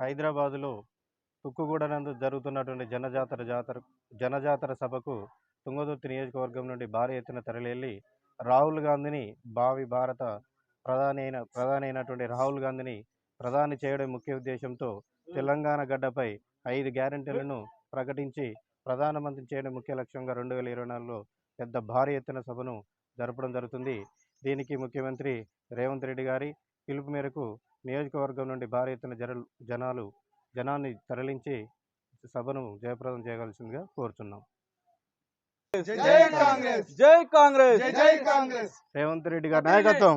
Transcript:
హైదరాబాదులో తుక్కుగూడనందు జరుగుతున్నటువంటి జనజాతర జాతర జనజాతర సభకు తుంగదుర్తి నియోజకవర్గం నుండి భారీ ఎత్తున తరలి రాహుల్ గాంధీని భావి భారత ప్రధాని అయిన ప్రధాని అయినటువంటి రాహుల్ గాంధీని ప్రధాని చేయడం ముఖ్య ఉద్దేశంతో తెలంగాణ గడ్డపై ఐదు గ్యారెంటీలను ప్రకటించి ప్రధానమంత్రి చేయడం ముఖ్య లక్ష్యంగా రెండు వేల ఇరవై నాలుగులో పెద్ద భారీ ఎత్తున సభను జరపడం జరుగుతుంది. దీనికి ముఖ్యమంత్రి రేవంత్ రెడ్డి గారి పిలుపు మేరకు నియోజకవర్గం నుండి భారీ ఎత్తున జన జనాలు జనాన్ని తరలించి సభను జయప్రదం చేయవలసిందిగా కోరుతున్నాం జై కాంగ్రెస్. జై కాంగ్రెస్. జై జై కాంగ్రెస్. రేవంత్ రెడ్డి గారి నాయకత్వం.